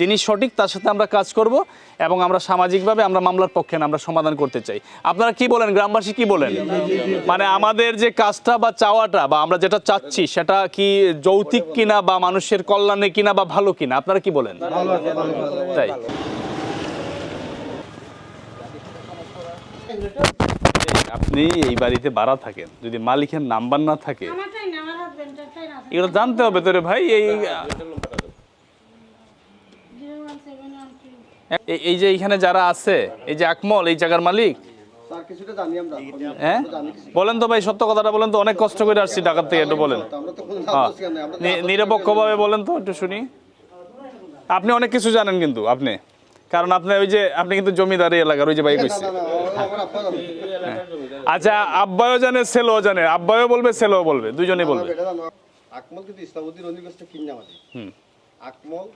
যিনি সঠিক তার সাথে আমরা কাজ করব এবং আমরা সামাজিকভাবে আমরা মামলার পক্ষে আমরা সমাধান করতে চাই। আপনারা কি বলেন? গ্রামবাসী কি বলেন? মানে আমাদের যে কাজটা বা চাওয়াটা বা আমরা যেটা চাচ্ছি সেটা কি যৌতিক কিনা বা মানুষের কল্যাণে কিনা বা ভালো কিনা? আপনারা কি বলেন? তাই। আপনি এই বাড়িতে ভাড়া থাকেন যদি মালিকের নাম্বার না থাকে এগুলো জানতে হবে তোরে ভাই এই এই- এই যে এখানে যারা আছে এই যে আকমল এই জায়গার মালিক। হ্যাঁ? বলেন তো ভাই সত্য কথাটা বলেন তো অনেক কষ্ট করে আসছি ঢাকার থেকে একটু বলেন। হ্যাঁ। নিরপেক্ষভাবে বলেন তো একটু শুনি। আপনি অনেক কিছু জানেন কিন্তু আপনি। কারণ আপনি ওই যে আপনি কিন্তু জমিদারি এলাকার ওই যে ভাই কইছে। আচ্ছা আব্বায়ও জানে ছেলেও জানে। আব্বায়ও বলবে ছেলেও বলবে দুজনেই বলবে। আকমল কিন্তু ইসলামউদ্দিন রঞ্জিত কাছে কিনা হুম। আকমল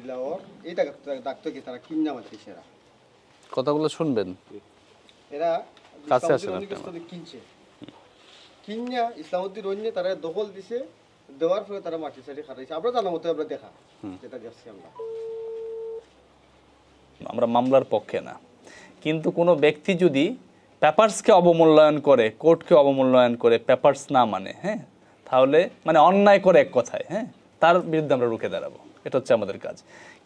দিলাওর এই ডাক্তার ডাক্তার কি তারা কিনা মাঝে সেরা। কথাগুলো শুনবেন? এরা কাছে আসেন কিনছে। কিনা ইসলামউদ্দিন রঞ্জিত তারা দখল দিছে দেওয়ার পরে তারা মাটি সাটি খাটাইছে। আমরা জানা মতো আমরা দেখা যেটা যাচ্ছি আমরা। আমরা মামলার পক্ষে না। কিন্তু কোনো ব্যক্তি যদি পেপারসকে অবমূল্যায়ন করে কোর্টকে অবমূল্যায়ন করে পেপারস না মানে হ্যাঁ? তাহলে মানে অন্যায় করে এক কথায় হ্যাঁ? তার বিরুদ্ধে আমরা রুখে দাঁড়াবো। এটা হচ্ছে আমাদের কাজ।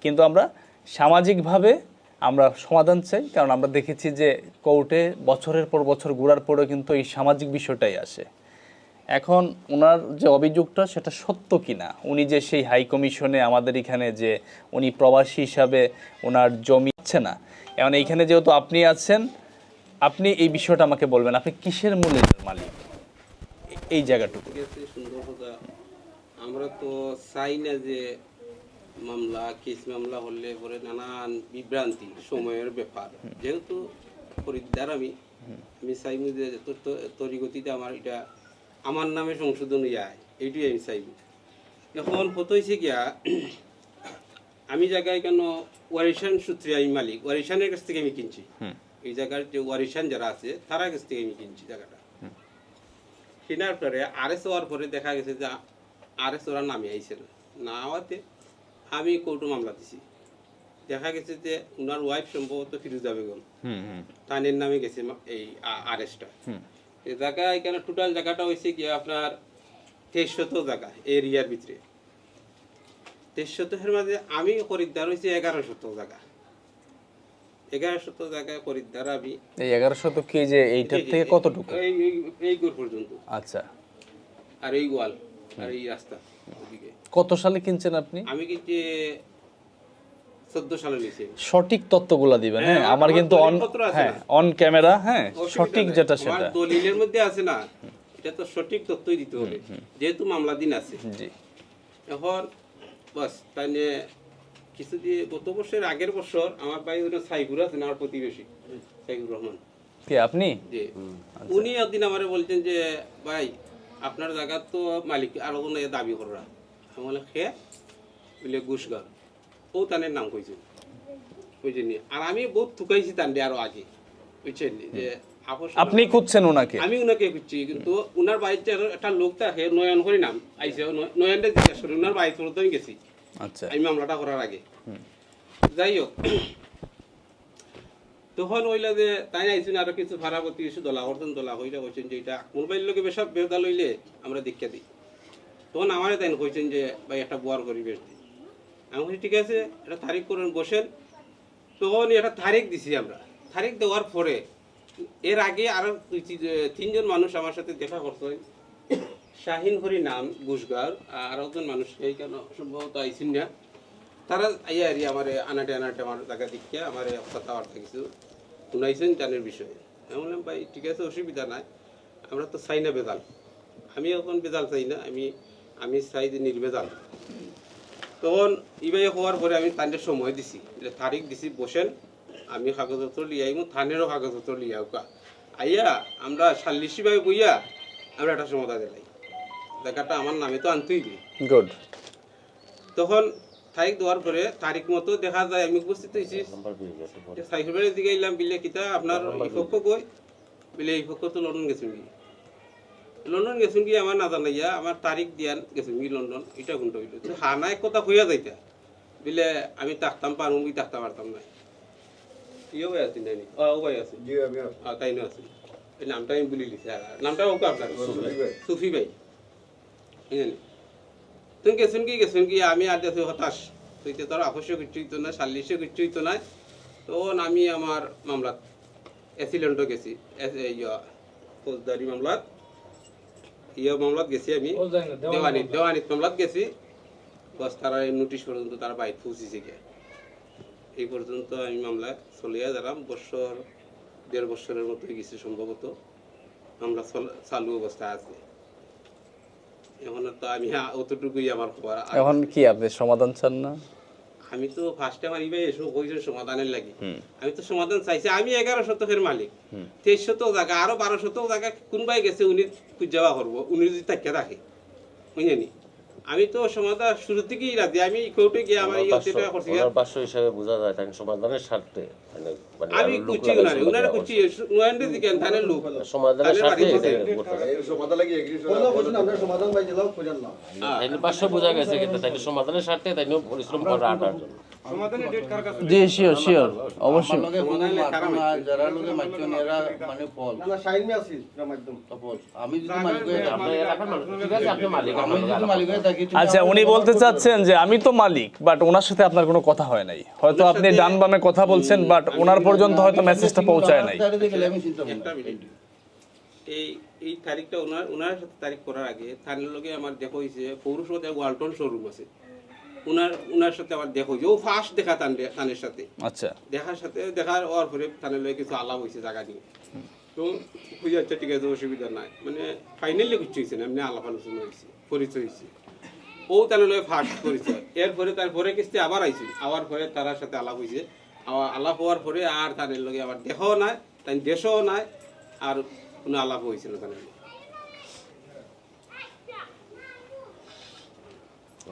কিন্তু আমরা সামাজিকভাবে আমরা সমাধান চাই, কারণ আমরা দেখেছি যে কোর্টে বছরের পর বছর ঘোরার পরেও কিন্তু এই সামাজিক বিষয়টাই আসে। এখন ওনার যে অভিযোগটা সেটা সত্য কিনা? উনি যে সেই হাই কমিশনে আমাদের এখানে যে উনি প্রবাসী হিসাবে ওনার জমি আছে না? এখন এইখানে যেহেতু আপনি আছেন, আপনি এই বিষয়টা আমাকে বলবেন, আপনি কিসের মূল্যের মালিক? এই জায়গাটুকু। আমরা তো চাই না যে মামলা কেস মামলা হলে পরে নানান বিভ্রান্তি সময়ের ব্যাপার। যেহেতু খরিদ্দার আমি আমি চাইব যে তরিগতিতে আমার এটা আমার নামে সংশোধন যায় এইটাই আমি চাইব। এখন কত হয়েছে গিয়া আমি জায়গায় কেন ওয়ারিশান সূত্রে আমি মালিক ওয়ারিশানের কাছ থেকে আমি কিনছি। এই জায়গার যে ওয়ারিশান যারা আছে তারা কাছ থেকে আমি কিনছি জায়গাটা। কেনার পরে আরএস হওয়ার পরে দেখা গেছে যে আরএস ওরা নামে আইছে না। না হওয়াতে আমি কোর্টে মামলা দিছি। দেখা গেছে যে উনার ওয়াইফ সম্ভবত ফিরোজা বেগম। তানের নামে গেছে এই আরএসটা এই জায়গা এখানে টোটাল জায়গাটা হয়েছে কি আপনার তেইশ শত জায়গা এরিয়ার ভিতরে। তেইশ শতকের মাঝে আমি খরিদ্দার হয়েছে এগারো শত জায়গা এগারো শত জায়গায় খরিদ্দার আমি এই এগারো শতক কি যে এইটার থেকে কতটুকু? এই এই- পর্যন্ত। আচ্ছা। আর এই গোয়াল আর এই রাস্তা। কত সালে কিনছেন আপনি? আমি সালে সঠিক তত্ত্বগুলো দিবেন হ্যাঁ? হ্যাঁ, আমার কিন্তু অন হ্যাঁ অন ক্যামেরা হ্যাঁ সঠিক যেটা সেটা। দলিলের মধ্যে আছে না এটা তো সঠিক তথ্যই দিতে হবে। যেহেতু মামলা দিন আছে। জি। এখন বাস তাই নিয়ে কিছু দিয়ে গত বছরের আগের বছর আমার ভাই ওটা না আমার প্রতিবেশী সাইফুর রহমান। কে আপনি? যে উনি একদিন আমারে বলছেন যে ভাই আপনার জায়গা তো মালিক আরও কোনো দাবি করা আমি বলে খে বলে ঘুষগার ও তানের নাম বুঝছেন আর আমি বহুত থুকাইছি আরও আগে। বুঝছেন যে আপনি খুঁজছেন ওনাকে? আমি উনাকে খুঁজছি কিন্তু উনার বাড়িতে একটা লোক থাকে নয়ন করে নাম আইসে নয়নটা জিজ্ঞাসা করে উনার বাড়িতে তো আমি গেছি। আচ্ছা। আমি মামলাটা করার আগে। যাই হোক তখন হইলা যে তাই আইসুন আরও কিছু ভাড়া প্রতি কিছু দলা করতেন দলা হইলা কইছেন যে এটা মোবাইল লোকে বেসব বেদা লইলে আমরা দীক্ষা দিই। তখন আমারে তাই কইছেন যে, ভাই, একটা বুয়ার পরিবেশ দিই আমি বলছি, ঠিক আছে এটা তারিখ করেন, বসেন। তখন একটা তারিখ দিছি আমরা। তারিখ দেওয়ার পরে, এর আগে আরও দুই তিনজন মানুষ আমার সাথে দেখা করছেন শাহিন হরি নাম ঘুষগার আর একজন মানুষ, এই কেন সম্ভবত আইসিন না। তারা আইয়া আরি আমার আনাটে আনাটে আমার জায়গা দেখিয়া আমার কথাবার্তা কিছু শুনাইছেন জানের বিষয়ে। আমি বললাম, ভাই, ঠিক আছে, অসুবিধা নাই। আমরা তো চাই না বেদাল আমি এখন বেদাল চাই না। আমি আমি চাই যে নির্বেদাল তখন ইবাই হওয়ার পরে আমি তাদের সময় দিছি। যে তারিখ দিছি বসেন আমি কাগজপত্র লিয়ে আইমু থানেরও কাগজপত্র লিয়ে আউকা আইয়া আমরা সাল্লিশিভাবে বইয়া আমরা একটা সমাধান দিলাই জায়গাটা আমার নামে তো আনতেই দিই গুড তখন তারিখ দেওয়ার পরে তারিখ মতো দেখা যায় আমি উপস্থিত হয়েছি সাইকেল দিকে এলাম বিলে কিতা আপনার এই পক্ষ কই বিলে এই পক্ষ তো লন্ডন গেছেন কি লন্ডন গেছেন কি আমার না জানাইয়া আমার তারিখ দিয়ান গেছেন কি লন্ডন এটা কোনটা হইল। তো হানা এক কথা হইয়া যাইতা। বিলে আমি থাকতাম পারুম কি থাকতে পারতাম না ইয়ে ভাই আছি নানি ও ভাই আছে জি আমি। তাই না আছে এই নামটা আমি বলে আর নামটা ওকে আপনার সুফি ভাই। তুমি গেছেন কি গেছেন কি আমি আর দেশে হতাশ। তুইতে তোর আবশ্যক কিছু হইতো না সাল্লিশে কিছু হইতো না তখন আমি আমার মামলাত। অ্যাসিলেন্টও গেছি। ফৌজদারি মামলাত। ইয়ে মামলাত গেছি আমি। দেওয়ানিত দেওয়ানিত মামলাত। গেছি। বস তারা নোটিশ পর্যন্ত তারা বাইর পৌঁছেছে গিয়ে। এই পর্যন্ত আমি মামলা চলিয়া গেলাম। বছর দেড় বছরের মতো গেছে সম্ভবত। মামলা চালু অবস্থা আছে। এখন তো আমি অতটুকুই আমার খবর এখন কি আপনি সমাধান চান না? আমি তো ফার্স্ট টাইম ইবে এসব কইছে সমাধানের লাগি। আমি তো সমাধান চাইছি। আমি এগারো শতকের মালিক। তেইশ শতক জায়গা আরও বারো শতক জায়গা কোনবাই গেছে উনি খুঁজাবা করব। উনি যদি তাকে রাখে বুঝলেনি? আমি তো সমাধান শুরু থেকেই রাজি। আমি কোর্টে গিয়ে আমার এই অতিটা করছি। ওনার পাঁচশো হিসাবে বোঝা যায় তাই সমাধানের স্বার্থে। মানে মানে আমি লোক কুচি না মানে কুচি নয়নদের দিকে তাহলে লোক সমাধানের স্বার্থে বাড়ি এটা করতে সমাধান লাগি এগ্রি সমাধান বলছেন আমরা সমাধান পাই দিলাম কইরান না। তাইলে পার্শ্ব বোঝা গেছে কিন্তু তাইলে সমাধানের স্বার্থে তাই পরিশ্রম করা আটার জন্য। জি শিওর শিওর অবশ্যই। যারা এরা মানে ফল। না না শাইন মে আছি মাধ্যম। ফল আমি যদি মালিক থাকি। এলাকার মানুষ ঠিক আছে আপনি মালিক আমি যদি মালিক। থাকি আচ্ছা উনি বলতে চাচ্ছেন যে আমি তো মালিক বাট ওনার সাথে আপনার কোনো কথা হয় নাই। হয়তো আপনি ডান বামে কথা বলছেন বাট ওনার পর্যন্ত হয়তো মেসেজটা পৌঁছায় নাই। এই এই তারিখটা ওনার ওনার সাথে তারিখ করার আগে থানের লগে আমার দেখা হয়েছে পৌরসভাতে ওয়ালটন শোরুম আছে। ওনার ওনার সাথে দেখা হয়েছে। ও ফার্স্ট দেখা তান সাথে। আচ্ছা। দেখার সাথে দেখার পরে লগে কিছু আলাপ হয়েছে জায়গা নিয়ে। তো খুঁজে আচ্ছা ঠিক আছে অসুবিধা নাই। মানে ফাইনালি কিছু হয়েছে না এমনি আলাপ আলোচনা হয়েছে পরিচয় হয়েছে। ও তাহলে ফার্স্ট পরিচয়। এরপরে তারপরে কিস্তি আবার আইছি। আবার পরে তার সাথে আলাপ হয়েছে। আবার আলাপ হওয়ার পরে আর তাদের লগে আবার দেখাও নাই তাই দেশও নাই আর কোনো আলাপ হয়েছিল তাদের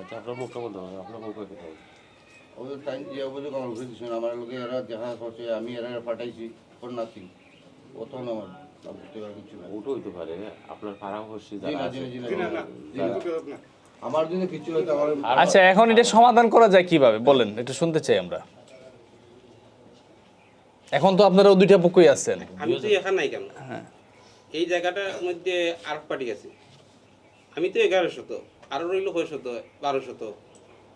আচ্ছা আপনার মুখটা বলতে হবে আপনার মুখে কথা হবে। ওই টাইম দিয়ে অভিযোগ আমার উপরে দিছিল আমার লগে এরা দেখা করছে আমি এরা পাঠাইছি ফর নাথিং অত না আমার লাভ করতে কিছু না। হইতে পারে আপনার। আমার যদি কিছু আচ্ছা এখন এটা সমাধান করা যায় কীভাবে? বলেন এটা শুনতে চাই আমরা। এখন তো আপনারা দুইটা পক্ষই আছেন। আমি তো এখানে নাই কেন? এই জায়গাটার মধ্যে আর পার্টি আছে। আমি তো এগারো শত আরও রইল কয় শত বারো শত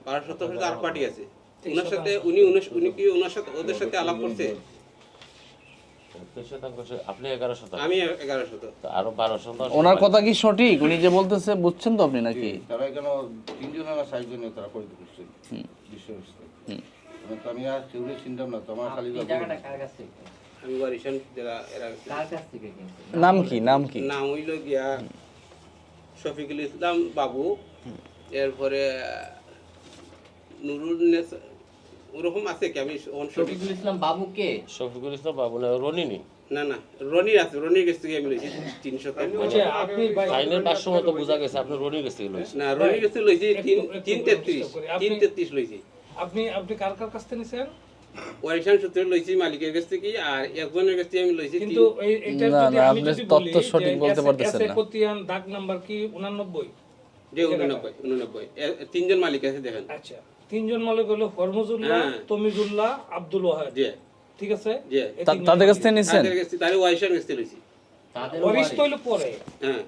বারো শত হচ্ছে আর পার্টি আছে। ওনার সাথে উনি উনি- কি ওনার সাথে ওদের সাথে আলাপ করছে? তেইশ শতাংশ। সে- আপনি আমি তো আরও ওনার কথা কি সঠিক? উনি যে বলতেছে বুঝছেন তো আপনি নাকি? তারা এখানে তিনজন না চারজনে তারা করে দিচ্ছে তো আমি আর কেউ চিনতাম না তো খালি আমি বারিশান যারা এরা নাম কি? নাম কি? নাম হইল গিয়া শফিকুল ইসলাম বাবু এরপরে নুরুল ওরকম আছে কি? আমি শফিকুল ইসলাম বাবু কে? শফিকুল ইসলাম বাবু না রনিনি। না না রনির আছে রনির কাছ থেকে আমি লইছি তিনশো আইনের পাঁচশো মতো বোঝা গেছে আপনি রনির কাছ থেকে লইছেন। না রনির কাছে লইছি তিন তিন তেত্রিশ তিন তেত্রিশ লইছি। আপনি আপনি কার কার কাছ থেকে নিছেন? ওয়ারিশান সূত্রে লইছি মালিকের কাছ থেকে আর একজনের কাছ থেকে আমি লইছি কিন্তু এটা যদি আমি যদি তথ্য সঠিক বলতে পারতেছেন না। কতিয়ান দাগ নাম্বার কি? 89 যে উননব্বই উননব্বই। এ- তিনজন মালিক আছে দেখেন। আচ্ছা তিনজন মালিক হলো ফরমুজুল্লাহ হ্যাঁ। তমিজুল্লাহ আব্দুল ওয়াহাব জি। ঠিক আছে? জি। এই তা- তিনজন তাদের কাছ থেকে নিছেন? তাদের কাছ থেকে তাহলে ওয়ারিশান কাছ থেকে লইছি। তাদের ওয়ারিশ তো হইল পরে। হ্যাঁ।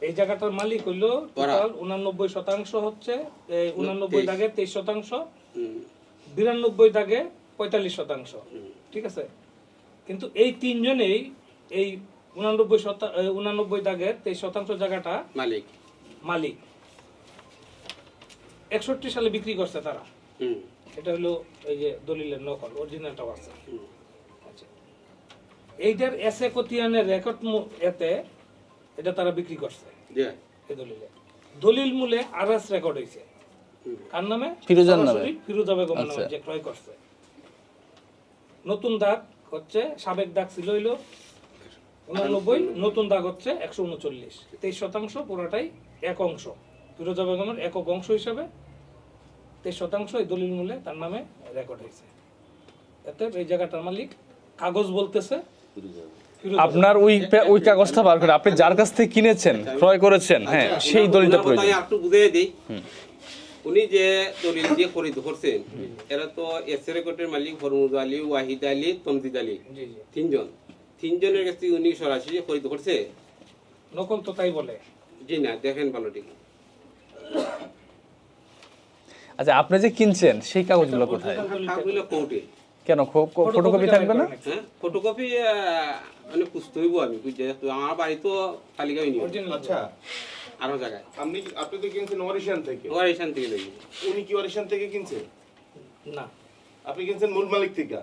এই জায়গাটার মালিক হইল। টোটাল উনানব্বই শতাংশ হচ্ছে উনানব্বই। দাগে তেইশ শতাংশ। বিরানব্বই দাগে পঁয়তাল্লিশ শতাংশ ঠিক আছে? কিন্তু এই তিনজনেই এই উনানব্বই শতা উনানব্বই দাগের তেইশ শতাংশ জায়গাটা মালিক। মালিক। একষট্টি সালে বিক্রি করছে তারা। এটা হলো এই যে দলিলের নকল অরিজিনালটাও আছে। আচ্ছা। এইটার এসে কতিয়ানের রেকর্ড এতে এটা তারা বিক্রি করছে। এই দলিলে। দলিল মূলে আর এস রেকর্ড হয়েছে কার নামে? ফিরোজার নামে। সরাসরি ফিরোজা বেগম নামে আচ্ছা। যে ক্রয় করছে। নতুন দাগ হচ্ছে সাবেক দাগ ছিল হইল উনানব্বই নতুন দাগ হচ্ছে একশো উনচল্লিশ। তেইশ শতাংশ পুরোটাই এক অংশ। ফিরোজা বেগমের একক অংশ হিসাবে তেইশ শতাংশ এই দলিল মূলে তার নামে রেকর্ড হয়েছে। এতে এই জায়গাটার মালিক কাগজ বলতেছে আপনার ওই ওই কাগজটা বার করে আপনি যার কাছ থেকে কিনেছেন ক্রয় করেছেন হ্যাঁ সেই দলিলটা প্রয়োজন। একটু বুঝিয়ে দিই। উনি যে দলিল দিয়ে খরিদ করছেন এরা তো এস রেকর্ডের মালিক ফরমুদ আলী ওয়াহিদ আলী তমজিদ আলী জি জি। তিনজন। তিনজনের কাছে উনি সরাসরি খরিদ করছে? নকল তো তাই বলে। জি না দেখেন ভালো ঠিক আচ্ছা আপনি যে কিনছেন সেই কাগজগুলো কোথায়? কাগগুলো কোর্টে। কেন ফটোকপি থাকবে না? হ্যাঁ ফটোকপি মানে খুঁজতে হইব আমি বুঝতে আমার বাড়ি তো তালিকা হয়নি আচ্ছা। আরও জায়গায়। আপনি আপনি তো কিনছেন ওয়ারিশান থেকে। এখান থেকে উনি কি ওয়ারিশান থেকে কিনছে? না। আপনি কিনছেন মূল মালিক থেকে?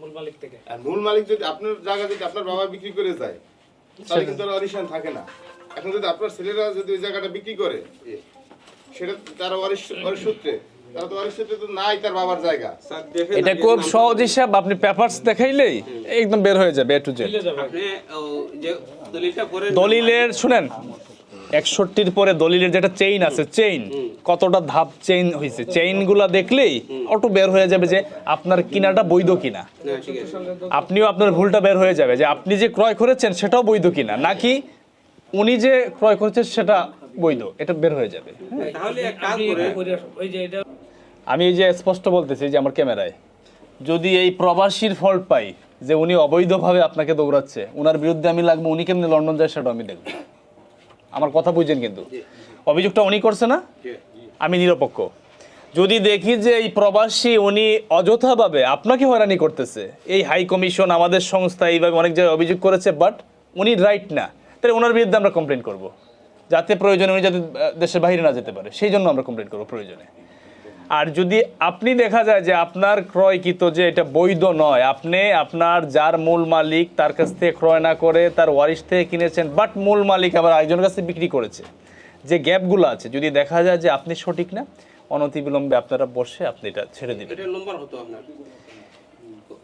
মূল মালিক থেকে। আর মূল মালিক যদি আপনার জায়গা যদি আপনার বাবা বিক্রি করে যায় তাহলে কিন্তু ওয়ারিশান থাকে না। এখন যদি আপনার ছেলেরা যদি ওই জায়গাটা বিক্রি করে সেটা তারা ওয়ারিশ সূত্রে তারা তো ওয়ারিশ সূত্রে তো নাই তার বাবার জায়গা। স্যার দেখেন এটা আপনি খুব সহজ হিসাব আপনি পেপারস দেখাইলেই একদম বের হয়ে যাবে এ টু জেড দলিলের শুনেন। একষট্টির পরে দলিলের যেটা চেইন আছে চেইন কতটা ধাপ চেইন হয়েছে চেইনগুলা দেখলেই অটো বের হয়ে যাবে যে আপনার কিনাটা বৈধ কিনা। আছে। আপনিও আপনার ভুলটা বের হয়ে যাবে যে আপনি যে ক্রয় করেছেন সেটাও বৈধ কিনা নাকি উনি যে ক্রয় করেছেন সেটা বৈধ এটা বের হয়ে যাবে। তাহলে এক কাজ আপনি করে করে আসুন। ওই যে এটা আমি এই যে স্পষ্ট বলতেছি যে আমার ক্যামেরায় যদি এই প্রবাসীর ফল্ট পাই যে উনি অবৈধভাবে আপনাকে দৌড়াচ্ছে ওনার বিরুদ্ধে আমি লাগবো উনি কেমনি লন্ডন যায় সেটা আমি দেখব। আমার কথা বুঝছেন কিন্তু। অভিযোগটা উনি করছে না? আমি নিরপেক্ষ। যদি দেখি যে এই প্রবাসী উনি অযথাভাবে আপনাকে হয়রানি করতেছে এই হাই কমিশন আমাদের সংস্থা এইভাবে অনেক জায়গায় অভিযোগ করেছে বাট উনি রাইট না তাহলে ওনার বিরুদ্ধে আমরা কমপ্লেন করব। যাতে প্রয়োজনে উনি যাতে দেশের বাইরে না যেতে পারে সেই জন্য আমরা কমপ্লেন করব প্রয়োজনে। আর যদি আপনি দেখা যায় যে আপনার ক্রয়কৃত যে এটা বৈধ নয় আপনি আপনার যার মূল মালিক তার কাছ থেকে ক্রয় না করে তার ওয়ারিশ থেকে কিনেছেন বাট মূল মালিক আবার আরেকজনের কাছে বিক্রি করেছে যে গ্যাপগুলো আছে যদি দেখা যায় যে আপনি সঠিক না অনতিবিলম্বে আপনারা বসে আপনি এটা ছেড়ে দিবেন। এটা নম্বর হতো আপনার?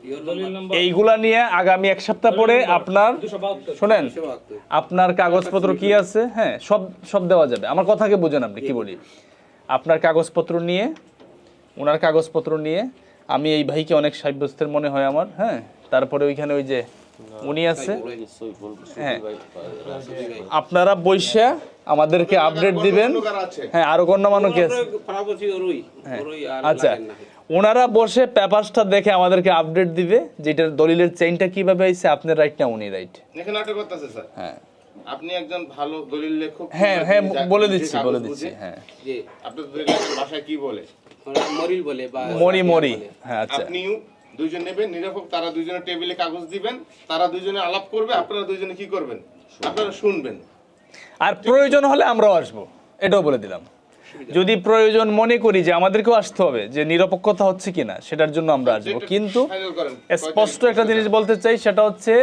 ইওর দলিল নম্বর এইগুলা নিয়ে আগামী এক সপ্তাহ পরে আপনার শোনেন আপনার কাগজপত্র কি আছে? হ্যাঁ সব সব দেওয়া যাবে। আমার কথাকে বুঝেন আপনি কি বলি? আপনার কাগজপত্র নিয়ে ওনার কাগজপত্র নিয়ে আমি এই ভাইকে অনেক সাব্যস্তের মনে হয় আমার হ্যাঁ? তারপরে ওইখানে ওই যে উনি আছে। হ্যাঁ। আপনারা বৈশা আমাদেরকে আপডেট দিবেন। হ্যাঁ আরও গণ্যমান্য কি আছে আর আচ্ছা। ওনারা বসে পেপারসটা দেখে আমাদেরকে আপডেট দিবে যেটার দলিলের চেইনটা কীভাবে আইছে আপনার রাইট না উনি রাইট এখানে একটা কথা আছে স্যার। হ্যাঁ। আপনি একজন ভালো দলিল লেখক হ্যাঁ হ্যাঁ বলে দিচ্ছি বলে দিচ্ছি হ্যাঁ। জি আপনার দলিল ভাষায় কি বলে? মরিল বলে বা মরি মরি। হ্যাঁ আচ্ছা। আপনিও দুইজন নেবেন নিরপেক্ষ তারা দুইজনে টেবিলে কাগজ দিবেন তারা দুইজনে আলাপ করবে আপনারা দুইজনে কি করবেন? আপনারা শুনবেন। আর প্রয়োজন হলে আমরাও আসব এটাও বলে দিলাম। যদি প্রয়োজন মনে করি যে আমাদেরকেও আসতে হবে যে নিরপেক্ষতা হচ্ছে কিনা সেটার জন্য আমরা আসব। কিন্তু স্পষ্ট একটা জিনিস বলতে চাই সেটা হচ্ছে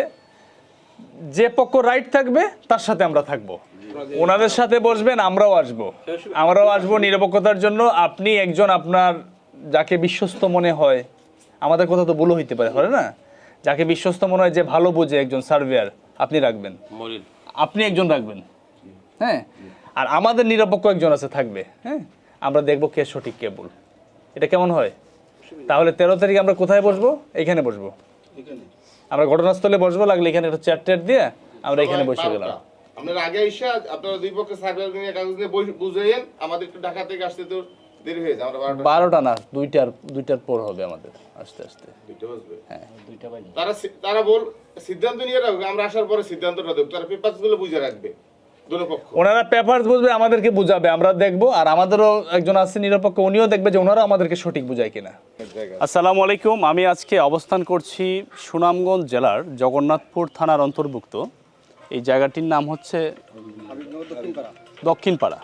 যে পক্ষ রাইট থাকবে তার সাথে আমরা থাকব। ওনাদের সাথে বসবেন আমরাও আসব। আমরাও আসব নিরপেক্ষতার জন্য। আপনি একজন আপনার যাকে বিশ্বস্ত মনে হয় আমাদের কথা তো ভুল হইতে পারে হয় না? যাকে বিশ্বস্ত মনে হয় যে ভালো বোঝে একজন সার্ভেয়ার আপনি রাখবেন। আপনি একজন রাখবেন। হ্যাঁ? আর আমাদের নিরপেক্ষ একজন আছে থাকবে। হ্যাঁ? আমরা দেখব কে সঠিক কে ভুল। এটা কেমন হয়? তাহলে তেরো তারিখ আমরা কোথায় বসবো? এখানে বসবো। আমরা ঘটনাস্থলে বসবো লাগলে এখানে একটা চেয়ার টেয়ার দিয়ে আমরা এখানে বসে গেলাম আপনারা আগে এসে আপনারা দুই পক্ষে সার্ভে নিয়ে কাগজ নিয়ে বুঝাইয়েন আমাদের একটু ঢাকা থেকে আসতে তো দেরি হয়ে যায় আমরা বারোটা না দুইটার দুইটার পর হবে আমাদের আস্তে আস্তে। দুইটা বাজবে। হ্যাঁ। তারা তারা বল সিদ্ধান্ত নিয়ে রাখবে আমরা আসার পরে সিদ্ধান্তটা দেবো তারা পেপারসগুলো বুঝে রাখবে ওনারা পেপার বুঝবে আমাদেরকে বুঝাবে আমরা দেখব আর আমাদেরও একজন আছে নিরপেক্ষ উনিও দেখবে যে ওনারা আমাদেরকে সঠিক বুঝায় কিনা। আসসালামু আলাইকুম আমি আজকে অবস্থান করছি সুনামগঞ্জ জেলার জগন্নাথপুর থানার অন্তর্ভুক্ত। এই জায়গাটির নাম হচ্ছে দক্ষিণপাড়া।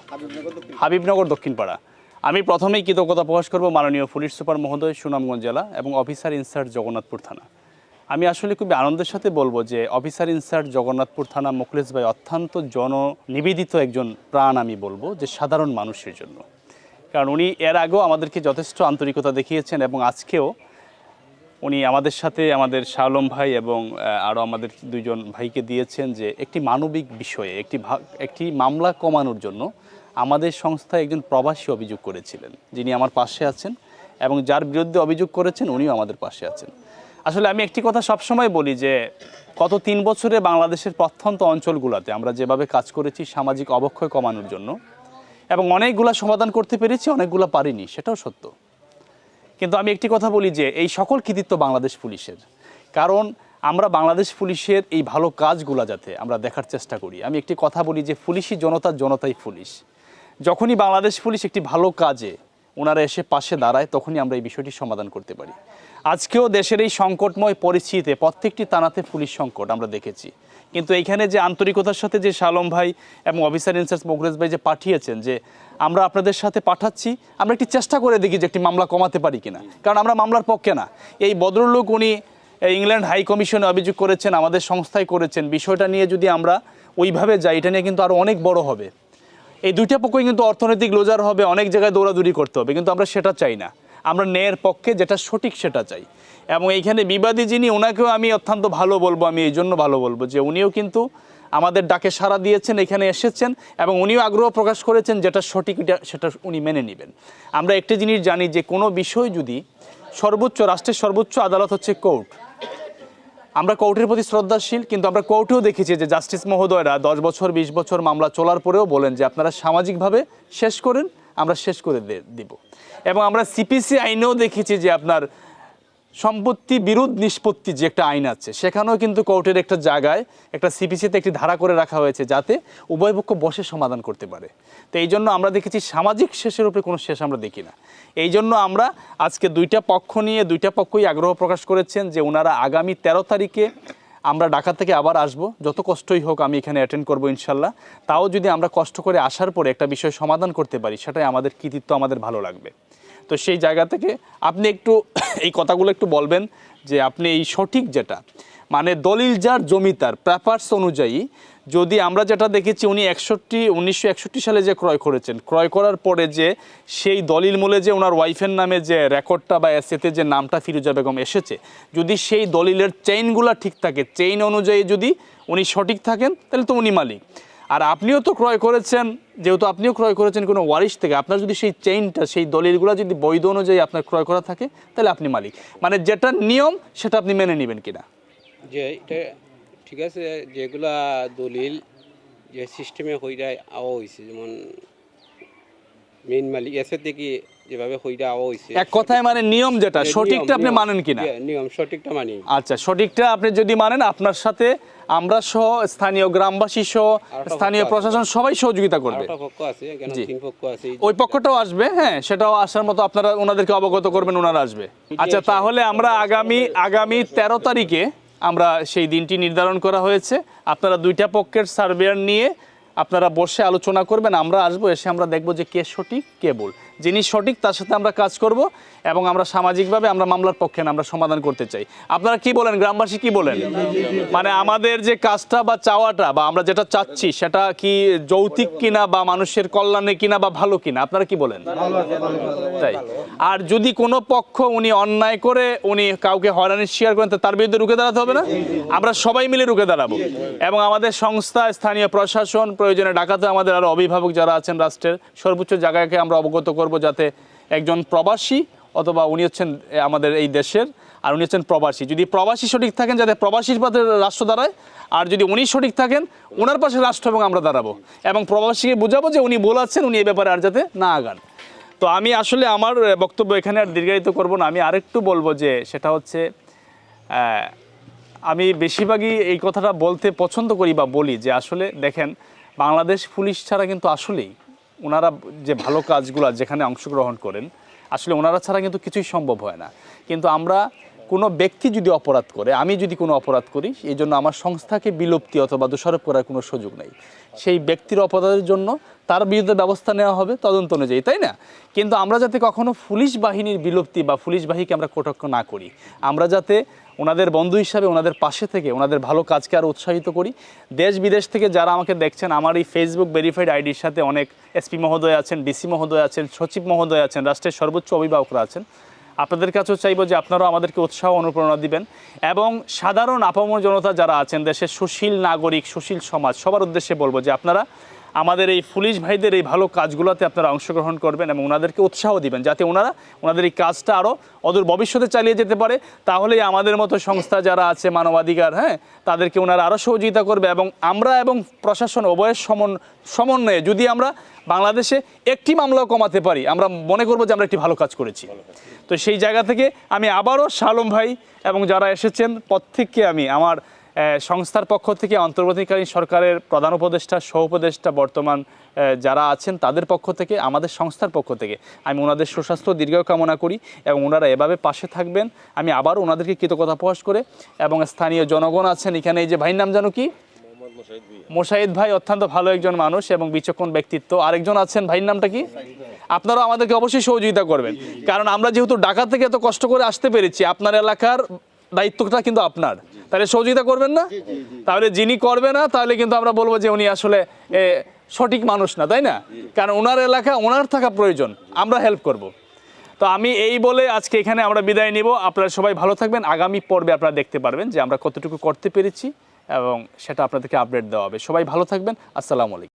হাবিবনগর দক্ষিণপাড়া। আমি প্রথমেই কৃতজ্ঞতা প্রকাশ করব মাননীয় পুলিশ সুপার মহোদয়, সুনামগঞ্জ জেলা এবং অফিসার ইনচার্জ জগন্নাথপুর থানা। আমি আসলে খুবই আনন্দের সাথে বলব যে অফিসার ইনচার্জ জগন্নাথপুর থানা মুখলেশ ভাই অত্যন্ত জননিবেদিত একজন প্রাণ আমি বলব যে সাধারণ মানুষের জন্য। কারণ উনি এর আগেও আমাদেরকে যথেষ্ট আন্তরিকতা দেখিয়েছেন এবং আজকেও উনি আমাদের সাথে, আমাদের শালম ভাই এবং আরও আমাদের দুজন ভাইকে দিয়েছেন যে একটি মানবিক বিষয়ে, একটি একটি মামলা কমানোর জন্য আমাদের সংস্থায় একজন প্রবাসী অভিযোগ করেছিলেন, যিনি আমার পাশে আছেন এবং যার বিরুদ্ধে অভিযোগ করেছেন উনিও আমাদের পাশে আছেন। আসলে আমি একটি কথা সবসময় বলি যে, গত তিন বছরে বাংলাদেশের প্রত্যন্ত অঞ্চলগুলোতে আমরা যেভাবে কাজ করেছি সামাজিক অবক্ষয় কমানোর জন্য এবং অনেকগুলা সমাধান করতে পেরেছি, অনেকগুলা পারিনি, সেটাও সত্য। কিন্তু আমি একটি কথা বলি যে এই সকল কৃতিত্ব বাংলাদেশ পুলিশের। কারণ আমরা বাংলাদেশ পুলিশের এই ভালো কাজগুলো যাতে আমরা দেখার চেষ্টা করি। আমি একটি কথা বলি যে পুলিশই জনতার জনতাই পুলিশ। যখনই বাংলাদেশ পুলিশ একটি ভালো কাজে ওনারা এসে পাশে দাঁড়ায়, তখনই আমরা এই বিষয়টি সমাধান করতে পারি। আজকেও দেশের এই সংকটময় পরিস্থিতিতে প্রত্যেকটি তানাতে পুলিশ সংকট আমরা দেখেছি। কিন্তু এইখানে যে আন্তরিকতার সাথে যে শালম ভাই এবং অফিসার ইনচার্জ মোগরেজ ভাই যে পাঠিয়েছেন যে আমরা আপনাদের সাথে পাঠাচ্ছি, আমরা একটি চেষ্টা করে দেখি যে একটি মামলা কমাতে পারি কিনা। কারণ আমরা মামলার পক্ষে না। এই ভদ্রলোক উনি ইংল্যান্ড হাই কমিশনে অভিযোগ করেছেন, আমাদের সংস্থায় করেছেন। বিষয়টা নিয়ে যদি আমরা ওইভাবে যাই, এটা নিয়ে কিন্তু আরও অনেক বড় হবে। এই দুইটা পক্ষই কিন্তু অর্থনৈতিক লোজার হবে, অনেক জায়গায় দৌড়াদৌড়ি করতে হবে, কিন্তু আমরা সেটা চাই না। আমরা ন্যায়ের পক্ষে যেটা সঠিক সেটা চাই। এবং এইখানে বিবাদী যিনি, ওনাকেও আমি অত্যন্ত ভালো বলব, আমি এই জন্য ভালো বলব যে উনিও কিন্তু আমাদের ডাকে সাড়া দিয়েছেন, এখানে এসেছেন এবং উনিও আগ্রহ প্রকাশ করেছেন যেটা সঠিক সেটা উনি মেনে নেবেন। আমরা একটি জিনিস জানি যে কোনো বিষয় যদি সর্বোচ্চ, রাষ্ট্রের সর্বোচ্চ আদালত হচ্ছে কোর্ট। আমরা কোর্টের প্রতি শ্রদ্ধাশীল, কিন্তু আমরা কোর্টেও দেখেছি যে জাস্টিস মহোদয়রা দশ বছর, বিশ বছর মামলা চলার পরেও বলেন যে আপনারা সামাজিকভাবে শেষ করেন, আমরা শেষ করে দিব। এবং আমরা সিপিসি আইনেও দেখেছি যে আপনার সম্পত্তি বিরোধ নিষ্পত্তি যে একটা আইন আছে, সেখানেও কিন্তু কোর্টের একটা জায়গায় একটা সিপিসিতে একটি ধারা করে রাখা হয়েছে যাতে উভয় পক্ষ বসে সমাধান করতে পারে। তো এই জন্য আমরা দেখেছি সামাজিক শেষের উপরে কোনো শেষ আমরা দেখি না। এই জন্য আমরা আজকে দুইটা পক্ষ নিয়ে, দুইটা পক্ষই আগ্রহ প্রকাশ করেছেন যে ওনারা আগামী তেরো তারিখে আমরা ঢাকা থেকে আবার আসব। যত কষ্টই হোক আমি এখানে অ্যাটেন্ড করব ইনশাল্লাহ। তাও যদি আমরা কষ্ট করে আসার পরে একটা বিষয় সমাধান করতে পারি, সেটাই আমাদের কৃতিত্ব, আমাদের ভালো লাগবে। তো সেই জায়গা থেকে আপনি একটু এই কথাগুলো একটু বলবেন যে আপনি এই সঠিক যেটা মানে দলিল যার জমি তার প্র্যাপার্স অনুযায়ী যদি আমরা যেটা দেখেছি, উনি একষট্টি, উনিশশো সালে যে ক্রয় করেছেন, ক্রয় করার পরে যে সেই দলিল মূলে যে ওনার ওয়াইফের নামে যে রেকর্ডটা বা এসেতে যে নামটা ফিরোজা বেগম এসেছে, যদি সেই দলিলের চেইনগুলো ঠিক থাকে চেইন অনুযায়ী যদি উনি সঠিক থাকেন, তাহলে তো উনি মালিক। আর আপনিও তো ক্রয় করেছেন, যেহেতু আপনিও ক্রয় করেছেন কোনো ওয়ারিশ থেকে, আপনার যদি সেই চেইনটা সেই দলিলগুলো যদি বৈধ অনুযায়ী আপনার ক্রয় করা থাকে, তাহলে আপনি মালিক। মানে যেটা নিয়ম, সেটা আপনি মেনে নেবেন কিনা? যে এটা ঠিক আছে যেগুলা দলিল যে সিস্টেমে হইরা আওয়া হয়েছে যেমন মেইন মালিক এসে থেকে যেভাবে হইরা আওয়া হয়েছে এক কথায় মানে নিয়ম যেটা সঠিকটা আপনি মানেন কিনা? যে নিয়ম সঠিকটা মানি। আচ্ছা সঠিকটা আপনি যদি মানেন আপনার সাথে আমরা সহ স্থানীয় গ্রামবাসী সহ স্থানীয় প্রশাসন সবাই সহযোগিতা করবে। ওই পক্ষটাও আসবে হ্যাঁ সেটাও আসার মতো আপনারা ওনাদেরকে অবগত করবেন ওনারা আসবে। আচ্ছা তাহলে আমরা আগামী আগামী তেরো তারিখে আমরা সেই দিনটি নির্ধারণ করা হয়েছে। আপনারা দুইটা পক্ষের সার্ভেয়ার নিয়ে আপনারা বসে আলোচনা করবেন, আমরা আসব, এসে আমরা দেখব যে কে সঠিক, কে ভুল। যিনি সঠিক, তার সাথে আমরা কাজ করব। এবং আমরা সামাজিকভাবে আমরা মামলার পক্ষে আমরা সমাধান করতে চাই। আপনারা কি বলেন? গ্রামবাসী কি বলেন? মানে আমাদের যে কাজটা বা চাওয়াটা বা আমরা যেটা চাচ্ছি, সেটা কি যৌতিক কিনা বা মানুষের কল্যাণে কিনা বা ভালো কিনা, আপনারা কি বলেন? তাই। আর যদি কোনো পক্ষ উনি অন্যায় করে, উনি কাউকে হয়রানির শেয়ার করেন তার বিরুদ্ধে রুখে দাঁড়াতে হবে না? আমরা সবাই মিলে রুখে দাঁড়াবো। এবং আমাদের সংস্থা, স্থানীয় প্রশাসন, প্রয়োজনে ডাকাতে আমাদের আরও অভিভাবক যারা আছেন রাষ্ট্রের সর্বোচ্চ জায়গাকে আমরা অবগত করব যাতে একজন প্রবাসী অথবা উনি হচ্ছেন আমাদের এই দেশের, আর উনি হচ্ছেন প্রবাসী। যদি প্রবাসী সঠিক থাকেন, যাতে প্রবাসীর পথে রাষ্ট্র দাঁড়ায়, আর যদি উনি সঠিক থাকেন, ওনার পাশে রাষ্ট্র এবং আমরা দাঁড়াবো। এবং প্রবাসীকে বোঝাবো যে উনি বলাচ্ছেন উনি এ ব্যাপারে আর যাতে না আগান। তো আমি আসলে আমার বক্তব্য এখানে আর দীর্ঘায়িত করব না। আমি আরেকটু বলব যে সেটা হচ্ছে আমি বেশিরভাগই এই কথাটা বলতে পছন্দ করি বা বলি যে আসলে দেখেন, বাংলাদেশ পুলিশ ছাড়া কিন্তু আসলেই ওনারা যে ভালো কাজগুলো যেখানে অংশগ্রহণ করেন আসলে ওনারা ছাড়া কিন্তু কিছুই সম্ভব হয় না। কিন্তু আমরা কোনো ব্যক্তি যদি অপরাধ করে, আমি যদি কোনো অপরাধ করি, এই জন্য আমার সংস্থাকে বিলুপ্তি অথবা দোষারোপ করার কোনো সুযোগ নেই। সেই ব্যক্তির অপরাধের জন্য তার বিরুদ্ধে ব্যবস্থা নেওয়া হবে তদন্ত অনুযায়ী, তাই না? কিন্তু আমরা যাতে কখনো পুলিশ বাহিনীর বিলুপ্তি বা পুলিশ বাহিনীকে আমরা কটাক্ষ না করি, আমরা যাতে ওনাদের বন্ধু হিসাবে, ওনাদের পাশে থেকে, ওনাদের ভালো কাজকে আরও উৎসাহিত করি। দেশ বিদেশ থেকে যারা আমাকে দেখছেন, আমার এই ফেসবুক ভেরিফাইড আইডির সাথে অনেক এসপি মহোদয় আছেন ডিসি মহোদয় আছেন, সচিব মহোদয় আছেন, রাষ্ট্রের সর্বোচ্চ অভিভাবকরা আছেন আপনাদের কাছেও চাইব যে আপনারাও আমাদেরকে উৎসাহ, অনুপ্রেরণা দিবেন এবং সাধারণ আপামর জনতা যারা আছেন, দেশের সুশীল নাগরিক, সুশীল সমাজ, সবার উদ্দেশ্যে বলব যে আপনারা আমাদের এই পুলিশ ভাইদের এই ভালো কাজগুলোতে আপনারা অংশগ্রহণ করবেন এবং ওনাদেরকে উৎসাহ দিবেন যাতে ওনারা, ওনাদের এই কাজটা আরও অদূর ভবিষ্যতে চালিয়ে যেতে পারে। তাহলেই আমাদের মতো সংস্থা যারা আছে, মানবাধিকার হ্যাঁ তাদেরকে ওনারা আরও সহযোগিতা করবে এবং আমরা এবং প্রশাসন উভয়ের সমন, সমন্বয়ে যদি আমরা বাংলাদেশে একটি মামলাও কমাতে পারি, আমরা মনে করব যে আমরা একটি ভালো কাজ করেছি। তো সেই জায়গা থেকে আমি আবারও শালম ভাই এবং যারা এসেছেন, প্রত্যেককে আমি আমার সংস্থার পক্ষ থেকে, অন্তর্বর্তীকালীন সরকারের প্রধান উপদেষ্টা, সহ উপদেষ্টা, বর্তমান যারা আছেন তাদের পক্ষ থেকে, আমাদের সংস্থার পক্ষ থেকে আমি ওনাদের সুস্বাস্থ্য দীর্ঘ কামনা করি এবং ওনারা এভাবে পাশে থাকবেন। আমি আবার ওনাদেরকে কৃতজ্ঞতা প্রকাশ করে এবং স্থানীয় জনগণ আছেন এখানে, এই যে ভাইয়ের নাম জানো কি? মোশাহিদ ভাই অত্যন্ত ভালো একজন মানুষ এবং বিচক্ষণ ব্যক্তিত্ব। আরেকজন আছেন ভাইয়ের নামটা কি? আপনারা আমাদেরকে অবশ্যই সহযোগিতা করবেন। কারণ আমরা যেহেতু ঢাকা থেকে এত কষ্ট করে আসতে পেরেছি আপনার এলাকার দায়িত্বটা কিন্তু আপনার। তাহলে সহযোগিতা করবেন না? তাহলে যিনি করবে না তাহলে কিন্তু আমরা বলব যে উনি আসলে সঠিক মানুষ না তাই না? কারণ ওনার এলাকা ওনার থাকা প্রয়োজন আমরা হেল্প করব। তো আমি এই বলে আজকে এখানে আমরা বিদায় নিব। আপনারা সবাই ভালো থাকবেন। আগামী পর্বে আপনারা দেখতে পারবেন যে আমরা কতটুকু করতে পেরেছি। এবং সেটা আপনাদেরকে আপডেট দেওয়া হবে। সবাই ভালো থাকবেন। আসসালামু আলাইকুম।